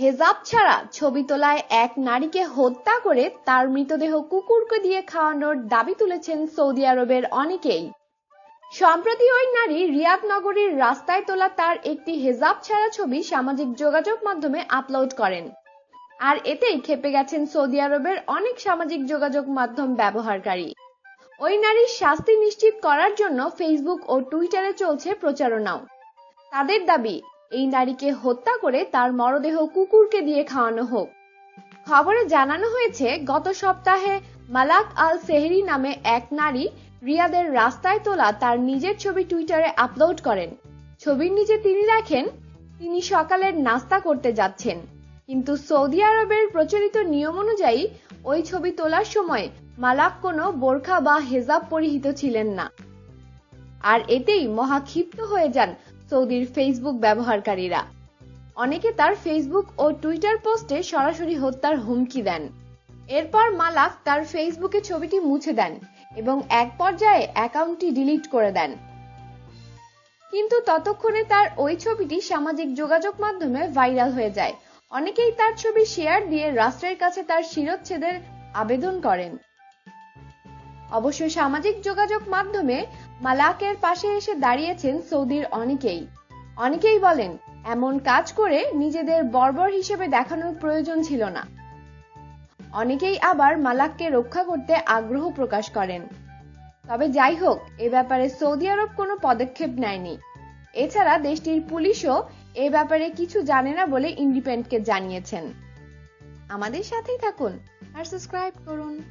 হেজাব ছাড়া ছবি তোলায় এক নারীকে হত্যা করে তার মৃতদেহ কুকুরকে দিয়ে খাওয়ানোর দাবি তুলেছেন সৌদি আরবের অনেকেই। সম্প্রতি ওই নারী রিয়াদ নগরীর রাস্তায় তোলা তার একটি হেজাব ছাড়া ছবি সামাজিক যোগাযোগ মাধ্যমে আপলোড করেন। আর এতেই খেপে গেছেন সৌদি আরবের অনেক সামাজিক যোগাযোগ মাধ্যম ব্যবহারকারী। ওই নারীর শাস্তি নিশ্চিত করার জন্য ফেসবুক ও টুইটারে চলছে প্রচারণাও। তাদের দাবি এই নারীকে হত্যা করে তার মরদেহ কুকুরকে দিয়ে খাওয়ানো হোক। খবরে জানানো হয়েছে, গত সপ্তাহে মালাক আল সেহরি নামে এক নারী রিয়াদের রাস্তায় তোলা তার নিজের ছবি টুইটারে আপলোড করেন। ছবির নিচে তিনি লেখেন, তিনি সকালের নাস্তা করতে যাচ্ছেন। কিন্তু সৌদি আরবের প্রচলিত নিয়ম অনুযায়ী ওই ছবি তোলার সময় মালাক কোনো বোরখা বা হেজাব পরিহিত ছিলেন না। আর এতেই মহাক্ষিপ্ত হয়ে যান সৌদির ফেসবুক ব্যবহারকারীরা। অনেকে তার ফেসবুক ও টুইটার পোস্টে সরাসরি হত্যার হুমকি দেন। এরপর মালাক তার ফেসবুকে ছবিটি মুছে দেন এবং এক পর্যায়ে অ্যাকাউন্টটি ডিলিট করে দেন। কিন্তু ততক্ষণে তার ওই ছবিটি সামাজিক যোগাযোগ মাধ্যমে ভাইরাল হয়ে যায়। অনেকেই তার ছবি শেয়ার দিয়ে রাষ্ট্রের কাছে তার শিরোচ্ছেদের আবেদন করেন। অবশ্য সামাজিক যোগাযোগ মাধ্যমে মালাকের পাশে এসে দাঁড়িয়েছেন সৌদির অনেকেই। অনেকেই বলেন, এমন কাজ করে নিজেদের বর্বর হিসেবে দেখানোর প্রয়োজন ছিল না। অনেকেই আবার মালাককে রক্ষা করতে আগ্রহ প্রকাশ করেন। তবে যাই হোক, এ ব্যাপারে সৌদি আরব কোনো পদক্ষেপ নেয়নি। এছাড়া দেশটির পুলিশও এ ব্যাপারে কিছু জানে না বলে ইন্ডিপেন্ডকে জানিয়েছেন। আমাদের সাথেই থাকুন আর সাবস্ক্রাইব করুন।